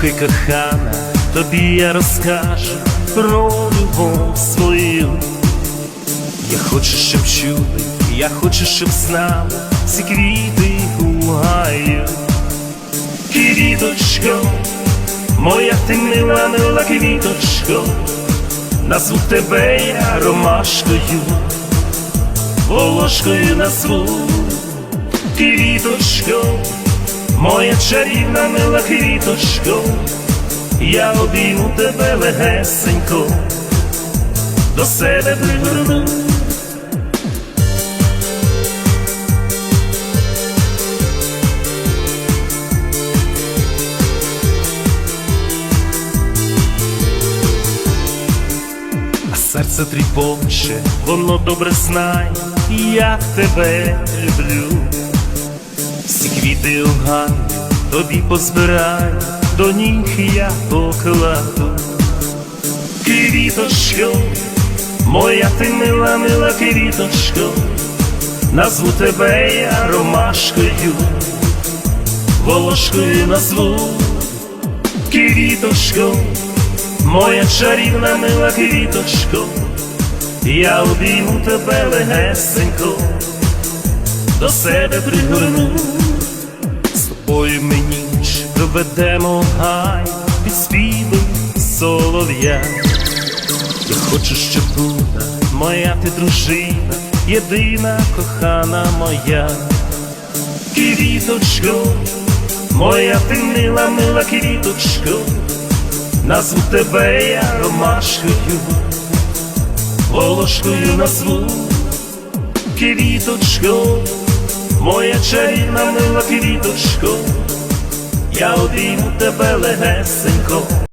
Слухай, кохана, тобі я розкажу про любов свою. Я хочу, щоб чули, я хочу, щоб знали всі квіти у гаю. Квіточко, моя ти мила, мила квіточко, назву тебе я ромашкою, волошкою назву. Квіточко, моя чарівна мила квіточко, я обійму тебе легесенько, до себе пригорну. Серце тріпоче, воно добре знає, як тебе люблю. Всі квіти у гані тобі позбираю, до ніг я покладу. Квіточко, моя ти мила, мила квіточко, назву тебе я ромашкою, волошкою назву. Квіточко, моя чарівна мила квіточко, я обійму тебе легесенько, до себе пригорну, тобою мені ніч проведемо в гай під співи солов'я. Я хочу, щоб була моя ти дружина, єдина кохана моя. Квіточко, моя ти мила, мила квіточко, назву тебе я ромашкою, волошкою назву. Квіточко, моя чарівна мила квіточко, я обійму тебе легесенько.